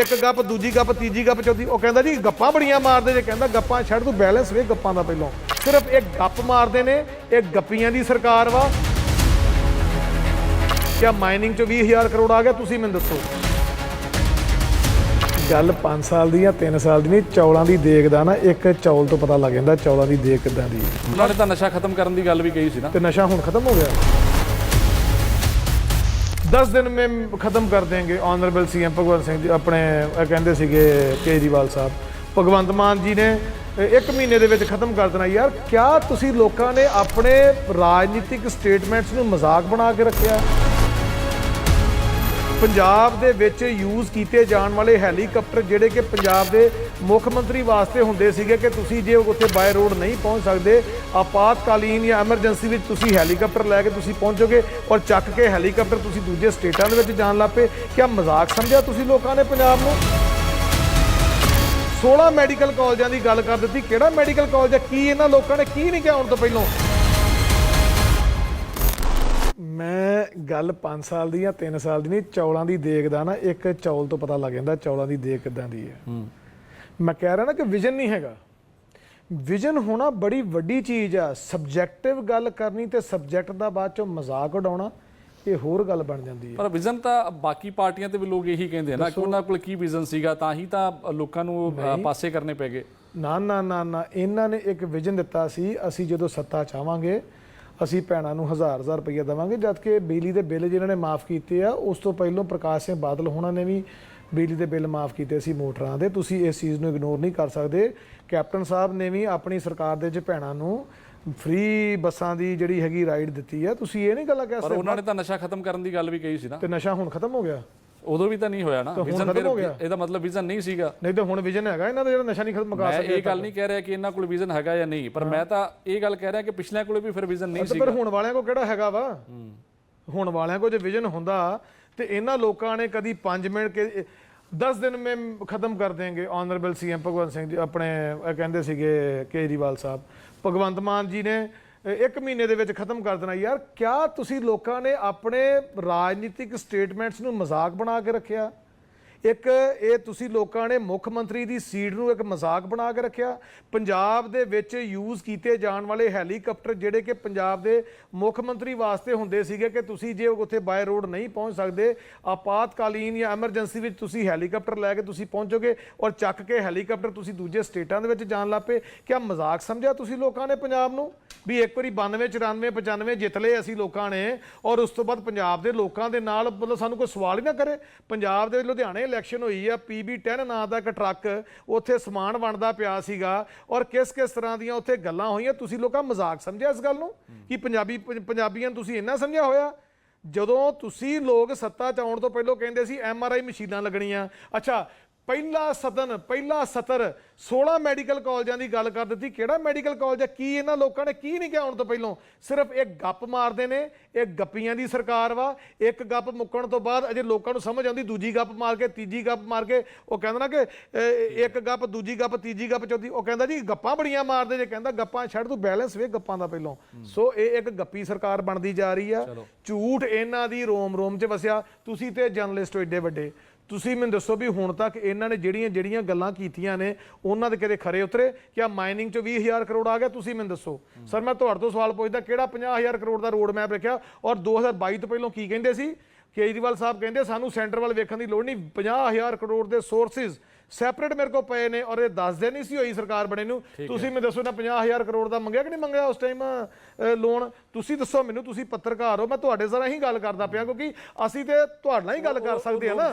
ਇੱਕ ਗੱਪ ਦੂਜੀ ਗੱਪ ਤੀਜੀ ਗੱਪ ਚੌਥੀ ਉਹ ਕਹਿੰਦਾ ਜੀ ਗੱਪਾਂ ਬੜੀਆਂ ਮਾਰਦੇ ਜੇ ਕਹਿੰਦਾ ਗੱਪਾਂ ਛੱਡ ਤੂੰ ਬੈਲੈਂਸ ਵੇ ਗੱਪਾਂ ਦਾ ਪਹਿਲੋਂ। ਸਿਰਫ ਇੱਕ ਗੱਪ ਮਾਰਦੇ ਨੇ ਇਹ ਗੱਪੀਆਂ ਦੀ ਸਰਕਾਰ ਵਾ। ਕਿਆ ਮਾਈਨਿੰਗ ਚ 20000 ਕਰੋੜ ਆ ਗਿਆ ਤੁਸੀਂ ਮੈਨੂੰ ਦੱਸੋ। ਗੱਲ 5 ਸਾਲ ਦੀ ਜਾਂ 3 ਸਾਲ ਦੀ ਨਹੀਂ ਚੌਲਾਂ ਦੀ ਦੇਖ ਦਾ ਨਾ ਇੱਕ ਚੌਲ ਤੋਂ ਪਤਾ ਲੱਗ ਜਾਂਦਾ ਚੌਲਾਂ ਦੀ ਦੇਖ ਕਿੱਦਾਂ ਦੀ ਹੈ ਉਹਨਾਂ ਨੇ ਤਾਂ ਨਸ਼ਾ ਖਤਮ ਕਰਨ ਦੀ ਗੱਲ ਵੀ ਕਹੀ ਸੀ ਨਾ। ਤੇ ਨਸ਼ਾ ਹੁਣ ਖਤਮ ਹੋ ਗਿਆ। 10 ਦਿਨ ਮੈਂ ਖਤਮ ਕਰ ਦੇंगे ਆਨਰੇਬਲ ਸੀਐਮ ਭਗਵੰਤ ਸਿੰਘ ਜੀ, ਆਪਣੇ ਇਹ ਕਹਿੰਦੇ ਸੀਗੇ ਕੇਜਰੀਵਾਲ ਸਾਹਿਬ। ਭਗਵੰਤ ਮਾਨ ਜੀ ਨੇ ਇੱਕ ਮਹੀਨੇ ਦੇ ਵਿੱਚ ਖਤਮ ਕਰ ਦੇਣਾ। ਯਾਰ, ਕਿਆ ਤੁਸੀਂ ਲੋਕਾਂ ਨੇ ਆਪਣੇ ਰਾਜਨੀਤਿਕ ਸਟੇਟਮੈਂਟਸ ਨੂੰ ਮਜ਼ਾਕ ਬਣਾ ਕੇ ਰੱਖਿਆ? ਪੰਜਾਬ ਦੇ ਵਿੱਚ ਯੂਜ਼ ਕੀਤੇ ਜਾਣ ਵਾਲੇ ਹੈਲੀਕਾਪਟਰ ਜਿਹੜੇ ਕਿ ਪੰਜਾਬ ਦੇ ਮੁੱਖ ਮੰਤਰੀ ਵਾਸਤੇ ਹੁੰਦੇ ਸੀਗੇ ਕਿ ਤੁਸੀਂ ਜੇ ਉੱਥੇ ਬਾਏ ਰੋਡ ਨਹੀਂ ਪਹੁੰਚ ਸਕਦੇ, ਆਪਾਤਕਾਲੀਨ ਜਾਂ ਐਮਰਜੈਂਸੀ ਵਿੱਚ ਤੁਸੀਂ ਹੈਲੀਕਾਪਟਰ ਲੈ ਕੇ ਤੁਸੀਂ ਪਹੁੰਚੋਗੇ ਔਰ ਚੱਕ ਕੇ ਹੈਲੀਕਾਪਟਰ ਤੁਸੀਂ ਦੂਜੇ ਸਟੇਟਾਂ ਦੇ ਵਿੱਚ ਜਾਣ ਲੱਪੇ ਕਿਆ ਮਜ਼ਾਕ ਸਮਝਿਆ ਤੁਸੀਂ ਲੋਕਾਂ ਨੇ ਪੰਜਾਬ ਨੂੰ? 16 ਮੈਡੀਕਲ ਕਾਲਜਾਂ ਦੀ ਗੱਲ ਕਰ ਦਿੱਤੀ। ਕਿਹੜਾ ਮੈਡੀਕਲ ਕਾਲਜ ਹੈ? ਕੀ ਇਹਨਾਂ ਲੋਕਾਂ ਨੇ ਕੀ ਨਹੀਂ ਕਿਹਾ ਹੁਣ ਤੋਂ ਪਹਿਲਾਂ? ਮੈਂ ਗੱਲ 5 ਸਾਲ ਦੀ ਜਾਂ 3 ਸਾਲ ਦੀ ਨਹੀਂ, ਚੌਲਾਂ ਦੀ ਦੇਖ ਦਾ ਨਾ ਇੱਕ ਚੌਲ ਤੋਂ ਪਤਾ ਲੱਗ ਜਾਂਦਾ, ਚੌਲਾਂ ਦੀ ਦੇਖ ਕਿਦਾਂ ਦੀ ਹੈ। ਮੈਂ ਕਹਿ ਰਿਹਾ ਨਾ ਕਿ ਵਿਜ਼ਨ ਨਹੀਂ ਹੈਗਾ। ਵਿਜ਼ਨ ਹੋਣਾ ਬੜੀ ਵੱਡੀ ਚੀਜ਼ ਆ। ਸਬਜੈਕਟਿਵ ਗੱਲ ਕਰਨੀ ਤੇ ਸਬਜੈਕਟ ਦਾ ਬਾਅਦ ਚੋਂ ਮਜ਼ਾਕ ਉਡਾਉਣਾ ਇਹ ਹੋਰ ਗੱਲ ਬਣ ਜਾਂਦੀ ਹੈ। ਪਰ ਵਿਜ਼ਨ ਤਾਂ ਬਾਕੀ ਪਾਰਟੀਆਂ ਤੇ ਵੀ ਲੋਕ ਇਹੀ ਕਹਿੰਦੇ ਆ ਨਾ ਕਿ ਉਹਨਾਂ ਕੋਲ ਕੀ ਵਿਜ਼ਨ ਸੀਗਾ ਤਾਂ ਹੀ ਤਾਂ ਲੋਕਾਂ ਨੂੰ ਪਾਸੇ ਕਰਨੇ ਪੈ ਗਏ। ਨਾ ਨਾ ਨਾ ਨਾ। ਇਹਨਾਂ ਨੇ ਇੱਕ ਵਿਜ਼ਨ ਦਿੱਤਾ ਸੀ ਅਸੀਂ ਜਦੋਂ ਸੱਤਾ ਚਾਹਾਂਗੇ ਅਸੀਂ ਭੈਣਾਂ ਨੂੰ ਹਜ਼ਾਰ ਹਜ਼ਾਰ ਰੁਪਈਆ ਦੇਵਾਂਗੇ ਜਦ ਕਿ ਬਿਜਲੀ ਦੇ ਬਿੱਲ ਜਿਹਨਾਂ ਨੇ ਮਾਫ ਕੀਤੇ ਆ ਉਸ ਤੋਂ ਪਹਿਲਾਂ ਪ੍ਰਕਾਸ਼ ਸਿੰਘ ਬਾਦਲ ਹੋਣਾ ਨੇ ਵੀ ਬਿਜਲੀ ਦੇ ਬਿੱਲ ਮਾਫ ਕੀਤੇ ਸੀ ਮੋਟਰਾਂ ਦੇ ਤੁਸੀਂ ਇਸ ਚੀਜ਼ ਨੂੰ ਇਗਨੋਰ ਨਹੀਂ ਕਰ ਸਕਦੇ। ਕੈਪਟਨ ਸਾਹਿਬ ਨੇ ਵੀ ਆਪਣੀ ਸਰਕਾਰ ਦੇ ਵਿੱਚ ਭੈਣਾਂ ਨੂੰ ਫ੍ਰੀ ਬੱਸਾਂ ਦੀ ਜਿਹੜੀ ਹੈਗੀ ਰਾਈਡ ਦਿੱਤੀ ਆ। ਤੁਸੀਂ ਇਹ ਨਹੀਂ ਗੱਲਾਂ ਕਹਿ ਪਰ ਸਕਦੇ? ਉਹਨਾਂ ਨੇ ਤਾਂ ਨਸ਼ਾ ਖਤਮ ਕਰਨ ਦੀ ਗੱਲ ਵੀ ਕਹੀ ਸੀ ਨਾ। ਤੇ ਨਸ਼ਾ ਹੁਣ ਖਤਮ ਹੋ ਗਿਆ? ਉਦੋਂ ਵੀ ਤਾਂ ਨਹੀਂ ਹੋਇਆ ਨਾ। ਵਿਜ਼ਨ ਹੋ ਗਿਆ। ਇਹਦਾ ਮਤਲਬ ਵਿਜ਼ਨ ਨਹੀਂ ਸੀਗਾ। ਨਹੀਂ ਤਾਂ ਹੁਣ ਵਿਜ਼ਨ ਹੈਗਾ ਇਹਨਾਂ ਦਾ ਜਿਹੜਾ ਨਸ਼ਾ ਨਹੀਂ ਖਤਮ ਮੁਕਾ ਮੈਂ ਸਕਦੇ ਇਹ ਗੱਲ ਨਹੀਂ ਕਹਿ ਰਿਹਾ ਕਿ ਇਹਨਾਂ ਕੋਲ ਵਿਜ਼ਨ ਹੈਗਾ ਜਾਂ ਨਹੀਂ ਪਰ ਮੈਂ ਤਾਂ ਇਹ ਗੱਲ ਕਹਿ ਰਿਹਾ ਕਿ ਪਿਛਲਿਆਂ ਕੋਲੇ ਵੀ ਫਿਰ ਵਿਜ਼ਨ ਨਹੀਂ ਤੇ ਸੀ ਪਰ ਹੁਣ ਵਾਲਿਆਂ ਕੋ ਕਿਹੜਾ ਹੈਗਾ ਵਾ? ਹੁਣ ਵਾਲਿਆਂ ਕੋ ਜੇ ਵਿਜ਼ਨ ਹੁੰਦਾ ਤੇ ਇਹਨਾਂ ਲੋਕਾਂ ਨੇ ਕਦੀ 5 ਮਿੰਟ ਕੇ 10 ਦਿਨ ਮੈਂ ਖਤਮ ਕਰ ਦੇंगे ਆਨਰੇਬਲ ਸੀਐਮ ਭਗਵੰਤ ਸਿੰਘ ਜੀ, ਆਪਣੇ ਕਹਿੰਦੇ ਸੀਗੇ ਕੇਜਰੀਵਾਲ ਸਾਹਿਬ, ਭਗਵੰਤ ਮਾਨ ਜੀ ਨੇ ਇੱਕ ਮਹੀਨੇ ਦੇ ਵਿੱਚ ਖਤਮ ਕਰ ਦੇਣਾ। ਯਾਰ, ਕਿਆ ਤੁਸੀਂ ਲੋਕਾਂ ਨੇ ਆਪਣੇ ਰਾਜਨੀਤਿਕ ਸਟੇਟਮੈਂਟਸ ਨੂੰ ਮਜ਼ਾਕ ਬਣਾ ਕੇ ਰੱਖਿਆ? ਇੱਕ ਇਹ ਤੁਸੀਂ ਲੋਕਾਂ ਨੇ ਮੁੱਖ ਮੰਤਰੀ ਦੀ ਸੀਟ ਨੂੰ ਇੱਕ ਮਜ਼ਾਕ ਬਣਾ ਕੇ ਰੱਖਿਆ। ਪੰਜਾਬ ਦੇ ਵਿੱਚ ਯੂਜ਼ ਕੀਤੇ ਜਾਣ ਵਾਲੇ ਹੈਲੀਕਾਪਟਰ ਜਿਹੜੇ ਕਿ ਪੰਜਾਬ ਦੇ ਮੁੱਖ ਮੰਤਰੀ ਵਾਸਤੇ ਹੁੰਦੇ ਸੀਗੇ ਕਿ ਤੁਸੀਂ ਜੇ ਉੱਥੇ ਬਾਏ ਰੋਡ ਨਹੀਂ ਪਹੁੰਚ ਸਕਦੇ, ਆਪਾਤਕਾਲੀਨ ਜਾਂ ਐਮਰਜੈਂਸੀ ਵਿੱਚ ਤੁਸੀਂ ਹੈਲੀਕਾਪਟਰ ਲੈ ਕੇ ਤੁਸੀਂ ਪਹੁੰਚੋਗੇ ਔਰ ਚੱਕ ਕੇ ਹੈਲੀਕਾਪਟਰ ਤੁਸੀਂ ਦੂਜੇ ਸਟੇਟਾਂ ਦੇ ਵਿੱਚ ਜਾਣ ਲੱਪੇ ਕਿਆ ਮਜ਼ਾਕ ਸਮਝਿਆ ਤੁਸੀਂ ਲੋਕਾਂ ਨੇ ਪੰਜਾਬ ਨੂੰ? ਵੀ ਇੱਕ ਵਾਰੀ 92 94 95 ਜਿੱਤ ਲਏ ਅਸੀਂ ਲੋਕਾਂ ਨੇ ਔਰ ਉਸ ਤੋਂ ਬਾਅਦ ਪੰਜਾਬ ਦੇ ਲੋਕਾਂ ਦੇ ਨਾਲ ਮਤਲਬ ਸਾਨੂੰ ਕੋਈ ਸਵਾਲ ਹੀ ਨਾ ਕਰੇ। ਪੰਜਾਬ ਦੇ ਲੁਧਿਆਣੇ ਇਲੈਕਸ਼ਨ ਹੋਈ ਆ ਪੀਬੀ 10 ਨਾਂ ਦਾ ਇੱਕ ਟਰੱਕ ਉੱਥੇ ਸਮਾਨ ਵੰਡਦਾ ਪਿਆ ਸੀਗਾ ਔਰ ਕਿਸ ਕਿਸ ਤਰ੍ਹਾਂ ਦੀਆਂ ਉੱਥੇ ਗੱਲਾਂ ਹੋਈਆਂ, ਤੁਸੀਂ ਲੋਕਾਂ ਮਜ਼ਾਕ ਸਮਝਿਆ ਇਸ ਗੱਲ ਨੂੰ? ਕਿ ਪੰਜਾਬੀ, ਪੰਜਾਬੀਆਂ ਨੂੰ ਤੁਸੀਂ ਇੰਨਾ ਸਮਝਿਆ ਹੋਇਆ? ਜਦੋਂ ਤੁਸੀਂ ਲੋਕ ਸੱਤਾ ਚ ਆਉਣ ਤੋਂ ਪਹਿਲਾਂ ਕਹਿੰਦੇ ਸੀ, ਐਮ ਆਰ ਆਈ ਮਸ਼ੀਨਾਂ ਲੱਗਣੀਆਂ। ਅੱਛਾ, ਪਹਿਲਾ ਸਦਨ, ਪਹਿਲਾ ਸਤਰ 16 ਮੈਡੀਕਲ ਕਾਲਜਾਂ ਦੀ ਗੱਲ ਕਰ ਦਿੱਤੀ। ਕਿਹੜਾ ਮੈਡੀਕਲ ਕਾਲਜ ਹੈ ਕੀ ਇਹਨਾਂ ਲੋਕਾਂ ਨੇ ਕੀ ਨਹੀਂ ਕਿਹਾ ਹੁਣ ਤੋਂ ਪਹਿਲਾਂ? ਸਿਰਫ ਇੱਕ ਗੱਪ ਮਾਰਦੇ ਨੇ ਇਹ ਗੱਪੀਆਂ ਦੀ ਸਰਕਾਰ ਵਾ ਇੱਕ ਗੱਪ ਮੁੱਕਣ ਤੋਂ ਬਾਅਦ ਅਜੇ ਲੋਕਾਂ ਨੂੰ ਸਮਝ ਆਉਂਦੀ ਦੂਜੀ ਗੱਪ ਮਾਰ ਕੇ ਤੀਜੀ ਗੱਪ ਮਾਰ ਕੇ ਉਹ ਕਹਿੰਦਾ ਨਾ ਕਿ ਇੱਕ ਗੱਪ ਦੂਜੀ ਗੱਪ ਤੀਜੀ ਗੱਪ ਚੌਥੀ ਉਹ ਕਹਿੰਦਾ ਜੀ ਗੱਪਾਂ ਬੜੀਆਂ ਮਾਰਦੇ ਜੇ ਕਹਿੰਦਾ ਗੱਪਾਂ ਛੱਡ ਤੂੰ ਬੈਲੈਂਸ ਵੇ ਗੱਪਾਂ ਦਾ ਪਹਿਲੋਂ। ਸੋ ਇਹ ਇੱਕ ਗੱਪੀ ਸਰਕਾਰ ਬਣਦੀ ਜਾ ਰਹੀ ਆ। ਝੂਠ ਇਹਨਾਂ ਦੀ ਰੋਮ ਰੋਮ 'ਚ ਵਸਿਆ। ਤੁਸੀਂ ਤੇ ਜਰਨਲਿਸਟ ਹੋ ਏਡੇ ਵੱਡੇ। ਤੁਸੀਂ ਮੈਨੂੰ ਦੱਸੋ ਵੀ ਹੁਣ ਤੱਕ ਇਹਨਾਂ ਨੇ ਜਿਹੜੀਆਂ ਜਿਹੜੀਆਂ ਗੱਲਾਂ ਕੀਤੀਆਂ ਨੇ ਉਹਨਾਂ ਦੇ ਕਿਤੇ ਖਰੇ ਉਤਰੇ ਕਿਆ ਮਾਈਨਿੰਗ 'ਚ 20000 ਕਰੋੜ ਆ ਗਿਆ ਤੁਸੀਂ ਮੈਨੂੰ ਦੱਸੋ। ਸਰ ਮੈਂ ਤੁਹਾਡੇ ਤੋਂ ਸਵਾਲ ਪੁੱਛਦਾ ਕਿਹੜਾ 50000 ਕਰੋੜ ਦਾ ਰੋਡ ਮੈਪ ਰੱਖਿਆ? ਔਰ 2022 ਤੋਂ ਪਹਿਲਾਂ ਕੀ ਕਹਿੰਦੇ ਸੀ? ਕੇਜਰੀਵਾਲ ਸਾਹਿਬ ਕਹਿੰਦੇ ਸਾਨੂੰ ਸੈਂਟਰ ਵੱਲ ਵੇਖਣ ਦੀ ਲੋੜ ਨਹੀਂ 50000 ਕਰੋੜ ਦੇ ਸੋਰਸਿਸ ਸੈਪਰੇਟ ਮੇਰੇ ਕੋਲ ਪਏ ਨੇ ਔਰ ਇਹ ਦੱਸਦੇ ਨਹੀਂ ਸੀ ਹੋਈ ਸਰਕਾਰ ਬਣੇ ਨੂੰ। ਤੁਸੀਂ ਮੈਨੂੰ ਦੱਸੋ ਨਾ 50000 ਕਰੋੜ ਦਾ ਮੰਗਿਆ ਕਿ ਨਹੀਂ ਮੰਗਿਆ ਉਸ ਟਾਈਮ ਲੋਨ ਤੁਸੀਂ ਦੱਸੋ ਮੈਨੂੰ ਤੁਸੀਂ ਪੱਤਰਕਾਰ ਹੋ ਮੈਂ ਤੁਹਾਡੇ ਜ਼ਰਾ ਹੀ ਗੱਲ ਕਰਦਾ ਪਿਆ ਕਿਉਂਕਿ ਅਸੀਂ ਤੇ ਤੁਹਾਡੇ ਨਾਲ ਹੀ ਗੱਲ ਕਰ ਸਕਦੇ ਹਾਂ ਨਾ।